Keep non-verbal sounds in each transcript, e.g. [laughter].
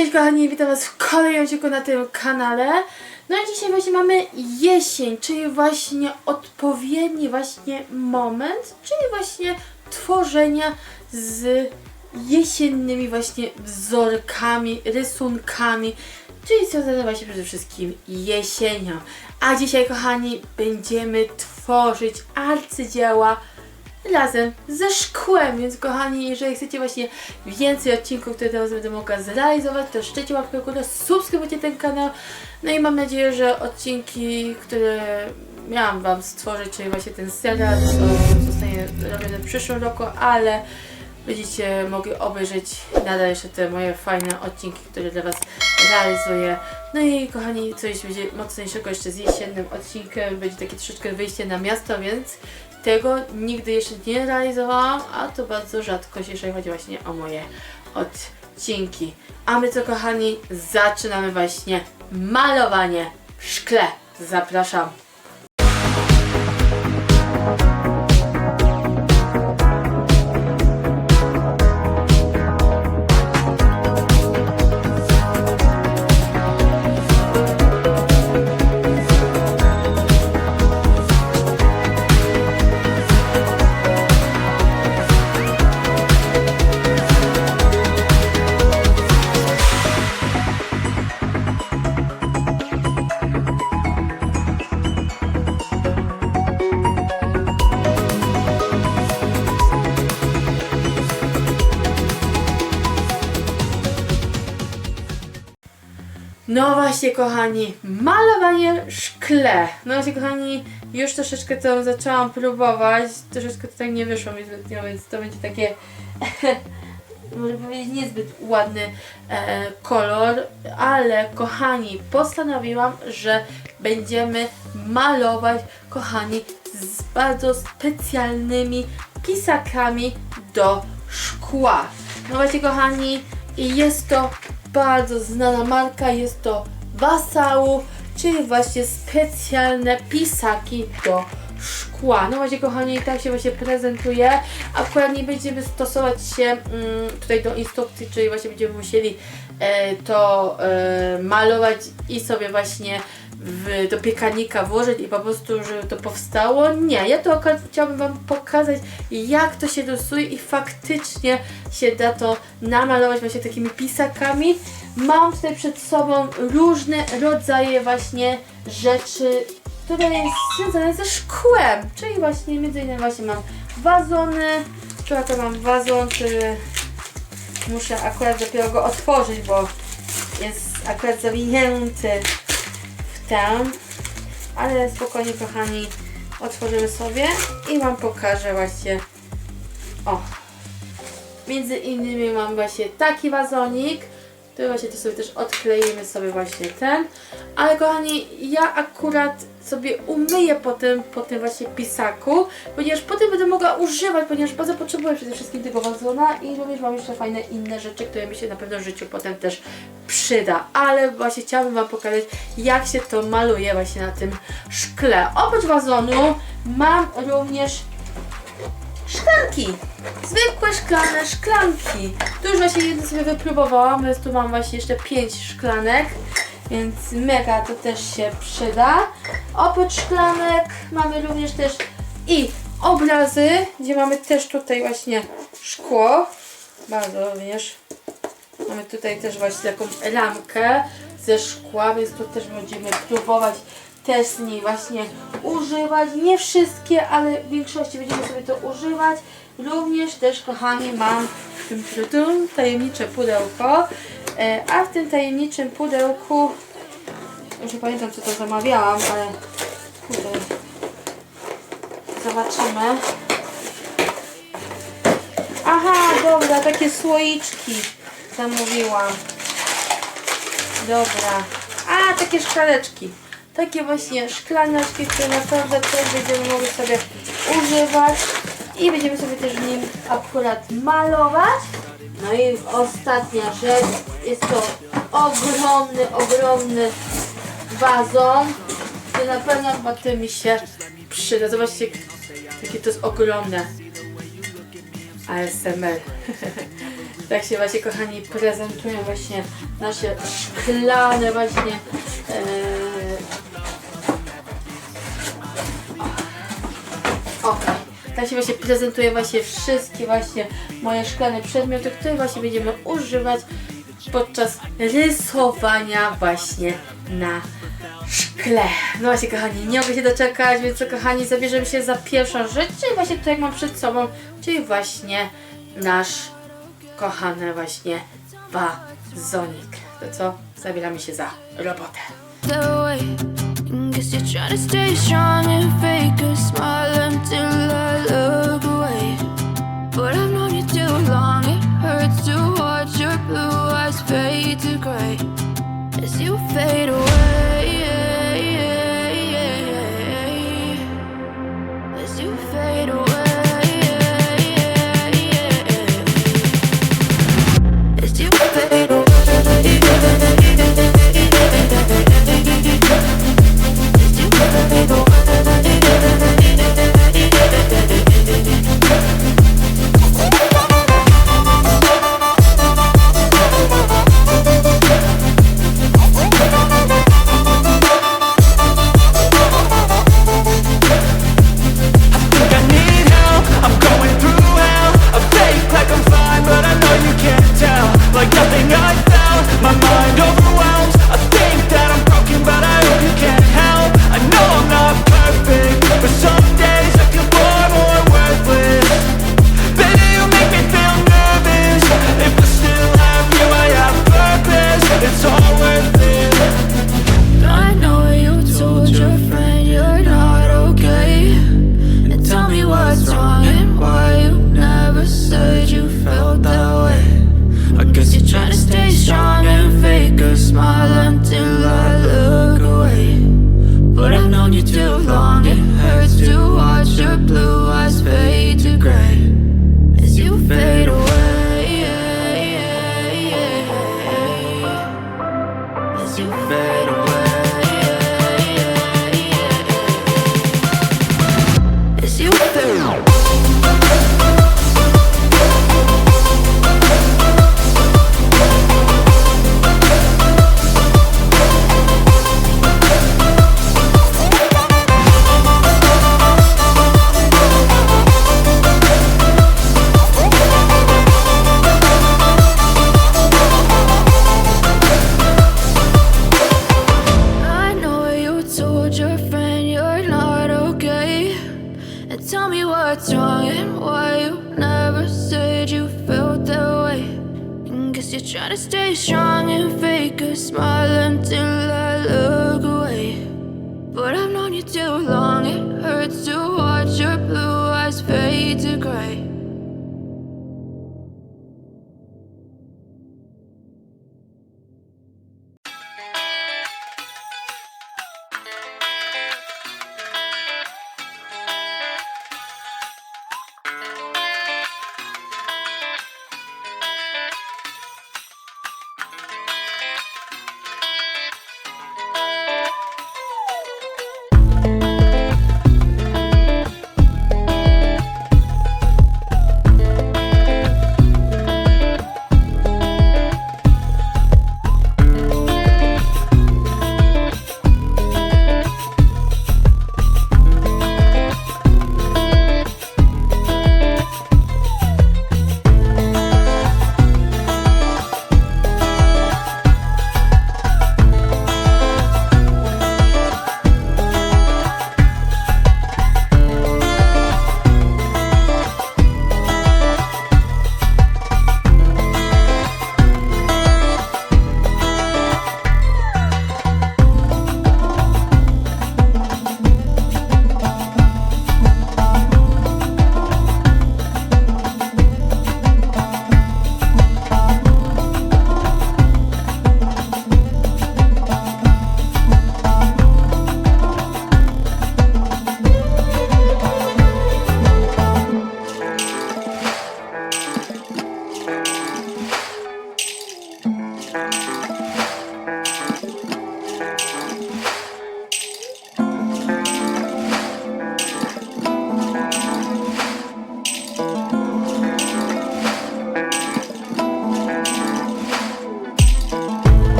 Cześć kochani, witam was w kolejnym odcinku na tym kanale. No i dzisiaj właśnie mamy jesień, czyli właśnie odpowiedni właśnie moment, czyli właśnie tworzenia z jesiennymi właśnie wzorkami, rysunkami, czyli związane właśnie przede wszystkim jesienią. A dzisiaj kochani będziemy tworzyć arcydzieła razem ze szkłem, więc kochani, jeżeli chcecie właśnie więcej odcinków, które teraz będę mogła zrealizować, to szczecie łapkę w górę, subskrybujcie ten kanał, no i mam nadzieję, że odcinki, które miałam Wam stworzyć, czyli właśnie ten serial, to zostanie robione w przyszłym roku, ale będziecie mogli obejrzeć nadal jeszcze te moje fajne odcinki, które dla Was realizuję. No i kochani, coś będzie mocniejszego jeszcze z jesiennym odcinkiem, będzie takie troszeczkę wyjście na miasto, więc tego nigdy jeszcze nie realizowałam, a to bardzo rzadkość, jeżeli chodzi właśnie o moje odcinki. A my co kochani, zaczynamy właśnie malowanie w szkle. Zapraszam. Właśnie, kochani, malowanie szkle. No właśnie, kochani, już troszeczkę to zaczęłam próbować. Troszeczkę tutaj nie wyszło mi zbytnio, więc to będzie takie, [laughs] może powiedzieć, niezbyt ładny e, kolor. Ale, kochani, postanowiłam, że będziemy malować, kochani, z bardzo specjalnymi pisakami do szkła. No właśnie, kochani, jest to bardzo znana marka, jest to Wasau, czyli właśnie specjalne pisaki do szkła. No właśnie kochani, tak się właśnie prezentuje. Akurat nie będziemy stosować się mm, tutaj do instrukcji, czyli właśnie będziemy musieli to e, malować i sobie właśnie w, do piekarnika włożyć i po prostu, żeby to powstało. Nie, ja to chciałabym Wam pokazać, jak to się rysuje i faktycznie się da to namalować właśnie takimi pisakami. Mam tutaj przed sobą różne rodzaje właśnie rzeczy, które jest związane ze szkłem, czyli właśnie między innymi właśnie mam wazony, tu mam wazon, który muszę akurat dopiero go otworzyć, bo jest akurat zawinięty w tę, ale spokojnie kochani, otworzymy sobie i Wam pokażę właśnie, o, między innymi mam właśnie taki wazonik, tu właśnie to sobie też odkleimy sobie właśnie ten. Ale kochani, ja akurat sobie umyję potem po tym właśnie pisaku, ponieważ potem będę mogła używać, ponieważ bardzo potrzebuję przede wszystkim tego wazona i również mam jeszcze fajne inne rzeczy, które mi się na pewno w życiu potem też przyda. Ale właśnie chciałabym Wam pokazać, jak się to maluje właśnie na tym szkle. Oprócz wazonu mam również szklanki. Zwykłe szklane szklanki. Tu już właśnie jedno sobie wypróbowałam, więc tu mam właśnie jeszcze pięć szklanek. Więc mega to też się przyda. Oprócz szklanek mamy również też i obrazy, gdzie mamy też tutaj właśnie szkło. Bardzo również. Mamy tutaj też właśnie taką ramkę ze szkła, więc tu też będziemy próbować też z niej właśnie używać. Nie wszystkie, ale w większości będziemy sobie to używać. Również też, kochani, mam w tym, w tym tajemnicze pudełko. E, A w tym tajemniczym pudełku, już nie pamiętam co to zamawiałam, ale kurde, zobaczymy. Aha, dobra, takie słoiczki zamówiłam. Dobra. A, takie szklaneczki. Takie właśnie szklaneczki, które naprawdę też będziemy mogli sobie używać. I będziemy sobie też nim akurat malować. No i ostatnia rzecz. Jest to ogromny, ogromny wazon. który na pewno potem mi się przyda. Zobaczcie, jakie to jest ogromne. ASMR. [laughs] Tak się właśnie kochani prezentują właśnie nasze szklane właśnie e, Okej. Tak się właśnie prezentuje właśnie wszystkie właśnie moje szklane przedmioty, które właśnie będziemy używać podczas rysowania właśnie na szkle. No właśnie kochani, nie mogę się doczekać, więc co kochani, zabierzemy się za pierwszą rzecz, czyli właśnie to jak mam przed sobą, czyli właśnie nasz kochany właśnie wazonik. To co? Zabieramy się za robotę. Guess you're trying to stay strong and fake a smile until I look away. But I've known you too long, it hurts to watch your blue eyes fade to as you fade away.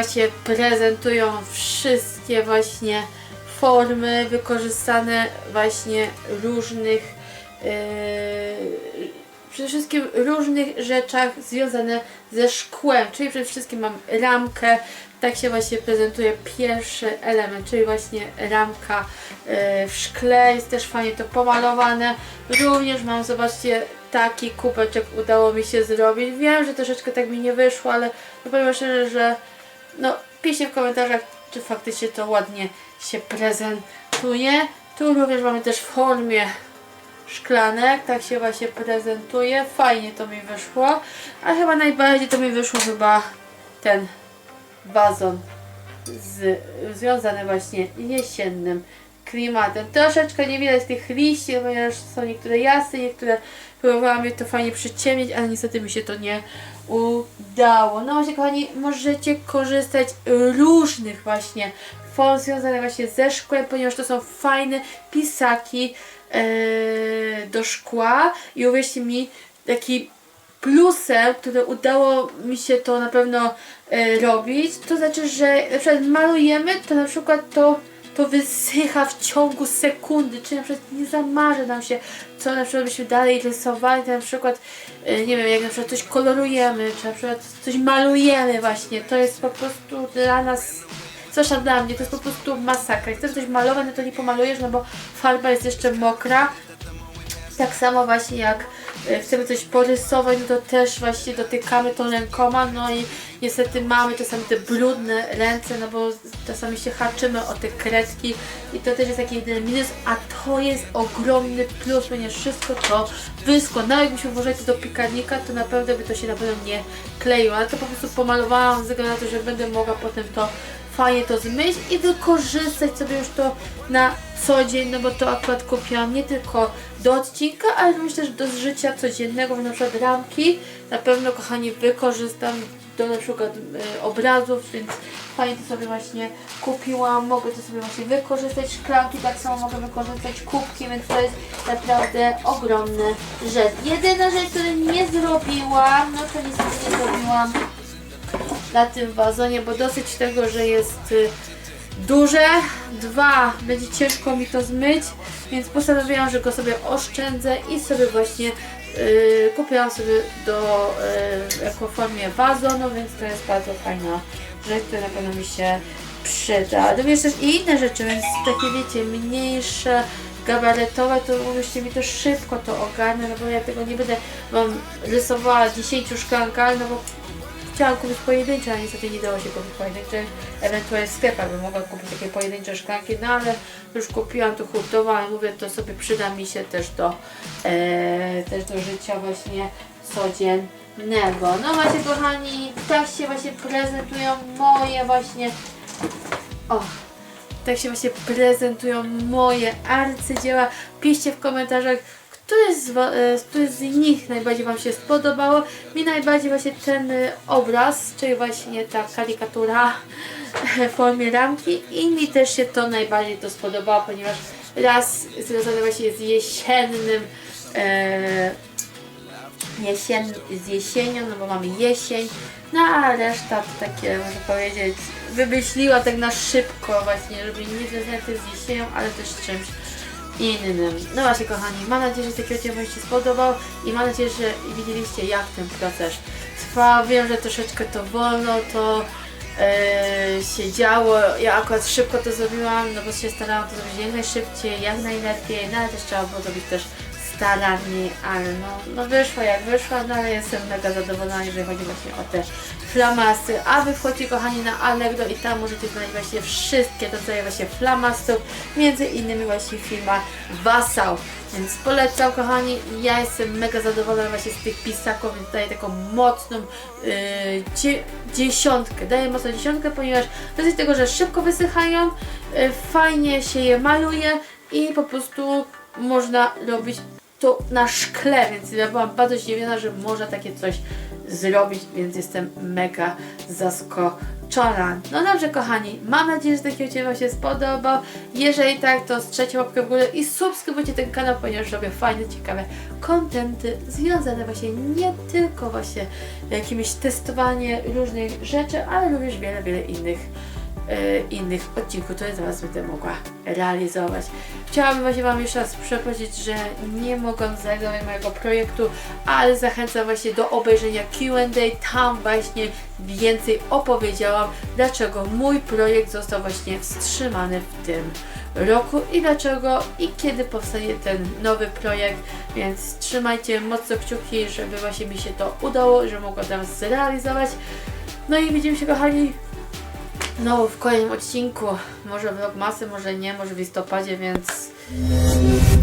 Właśnie prezentują wszystkie właśnie formy wykorzystane właśnie różnych yy, przede wszystkim różnych rzeczach związane ze szkłem, czyli przede wszystkim mam ramkę, tak się właśnie prezentuje pierwszy element, czyli właśnie ramka yy, w szkle, jest też fajnie to pomalowane. Również mam, zobaczcie, taki kubeczek udało mi się zrobić. Wiem, że troszeczkę tak mi nie wyszło, ale powiem szczerze, że no piszcie w komentarzach, czy faktycznie to ładnie się prezentuje. Tu również mamy też w formie szklanek, tak się właśnie prezentuje. Fajnie to mi wyszło, a chyba najbardziej to mi wyszło chyba ten wazon z, związany właśnie jesiennym klimatem. Troszeczkę nie widać tych liści, ponieważ są niektóre jasne, niektóre próbowałam je to fajnie przyciemnić, ale niestety mi się to nie udało. No właśnie kochani, możecie korzystać różnych właśnie form związanych właśnie ze szkłem, ponieważ to są fajne pisaki e, do szkła i uwierzcie mi, taki plusem, które udało mi się to na pewno e, robić, to znaczy, że na przykład malujemy, to na przykład to, to wysycha w ciągu sekundy, czy na przykład nie zamarzy nam się, co na przykład byśmy dalej rysowali, na przykład, e, nie wiem, jak na przykład coś kolorujemy, czy na przykład coś malujemy właśnie, to jest po prostu dla nas Zwłaszcza dla mnie, to jest po prostu masakra. Jak chcesz coś malować, no to nie pomalujesz, no bo farba jest jeszcze mokra. Tak samo właśnie jak chcemy coś porysować, no to też właśnie dotykamy to rękoma, no i niestety mamy czasami te brudne ręce, no bo czasami się haczymy o te kredki i to też jest taki jeden minus, a to jest ogromny plus, ponieważ wszystko to wyschło. Nawet jakbyśmy włożyli do piekarnika, to naprawdę by to się na pewno nie kleiło, ale to po prostu pomalowałam ze względu na to, że będę mogła potem to fajnie to zmyć i wykorzystać sobie już to na co dzień, no bo to akurat kupiłam nie tylko do odcinka, ale również też do życia codziennego, na przykład ramki. Na pewno, kochani, wykorzystam do na przykład e, obrazów, więc fajnie to sobie właśnie kupiłam. Mogę to sobie właśnie wykorzystać. Szklanki tak samo mogę wykorzystać, kubki, więc to jest naprawdę ogromny rzecz. Jedyna rzecz, której nie zrobiłam, no to niestety nie zrobiłam na tym wazonie, bo dosyć tego, że jest y, duże. Dwa, będzie ciężko mi to zmyć, więc postanowiłam, że go sobie oszczędzę i sobie właśnie y, kupiłam sobie do, y, jako formie wazonu, więc to jest bardzo fajna rzecz, która na pewno mi się przyda. Również też i inne rzeczy, więc takie wiecie, mniejsze, gabaretowe, to uwierzcie mi to szybko to ogarnę, no bo ja tego nie będę Wam rysowała 10 szklankach, no bo Chciałam kupić pojedyncze, ale niestety nie dało się kupić pojedynczych. Ewentualnie w sklepach bym mogła kupić takie pojedyncze szklanki, no ale już kupiłam tu hurtową, ale mówię, to sobie przyda mi się też do, e, też do życia właśnie codziennego. No właśnie kochani, tak się właśnie prezentują moje właśnie, o, tak się właśnie prezentują moje arcydzieła. Piszcie w komentarzach, które z, z nich najbardziej Wam się spodobało. Mi najbardziej właśnie ten e, obraz, czyli właśnie ta karikatura w formie ramki i mi też się to najbardziej to spodobało, ponieważ raz związane właśnie z jesiennym e, jesien, z jesienią, no bo mamy jesień, no a reszta to takie, można powiedzieć, wymyśliła tak na szybko właśnie, żeby nie związane z jesienią, ale też z czymś innym. No właśnie kochani, mam nadzieję, że taki odcinek się spodobał i mam nadzieję, że widzieliście jak ten proces trwa. Wiem, że troszeczkę to wolno, to e, się działo. Ja akurat szybko to zrobiłam, no bo się starałam to zrobić jak najszybciej, jak najlepiej, no ale też trzeba było zrobić też staranniej, ale no, no wyszło jak wyszło, no ale jestem mega zadowolona, jeżeli chodzi właśnie o te flamasy. A wy wchodźcie kochani na Allegro i tam możecie znaleźć właśnie wszystkie rodzaje właśnie flamastów, między innymi właśnie firma Wasał. Więc polecam kochani, ja jestem mega zadowolona właśnie z tych pisaków, więc daję taką mocną yy, dzie dziesiątkę. Daję mocną dziesiątkę, ponieważ dosyć tego, że szybko wysychają, yy, fajnie się je maluje i po prostu można robić to na szkle, więc ja byłam bardzo zdziwiona, że można takie coś zrobić, więc jestem mega zaskoczona. No dobrze kochani, mam nadzieję, że taki odcinek Wam się spodobał. Jeżeli tak, to z trzecią łapkę w górę i subskrybujcie ten kanał, ponieważ robię fajne, ciekawe kontenty związane właśnie nie tylko właśnie jakimiś testowanie różnych rzeczy, ale również wiele, wiele innych innych odcinków, które zaraz będę mogła realizować. Chciałabym właśnie Wam jeszcze raz przeprosić, że nie mogłam zrealizować mojego projektu, ale zachęcam właśnie do obejrzenia Q&A. Tam właśnie więcej opowiedziałam, dlaczego mój projekt został właśnie wstrzymany w tym roku i dlaczego i kiedy powstanie ten nowy projekt, więc trzymajcie mocno kciuki, żeby właśnie mi się to udało, że mogłam tam zrealizować. No i widzimy się kochani no, w kolejnym odcinku. Może w masy, może nie, może w listopadzie, więc.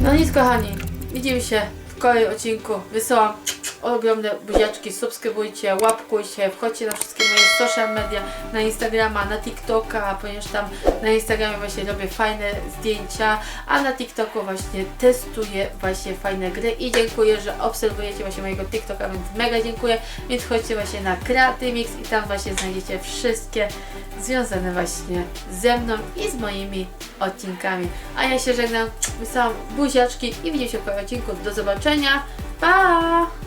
No nic, kochani. Widzimy się w kolejnym odcinku. Wysyłam ogromne buziaczki. Subskrybujcie, łapkujcie, wchodźcie na wszystkie moje social media, na Instagrama, na TikToka, ponieważ tam na Instagramie właśnie robię fajne zdjęcia, a na TikToku właśnie testuję właśnie fajne gry i dziękuję, że obserwujecie właśnie mojego TikToka, więc mega dziękuję. Więc chodźcie właśnie na Creatymix i tam właśnie znajdziecie wszystkie związane właśnie ze mną i z moimi odcinkami. A ja się żegnam, wysyłam buziaczki i widzimy się w kolejnym odcinku. Do zobaczenia. Pa!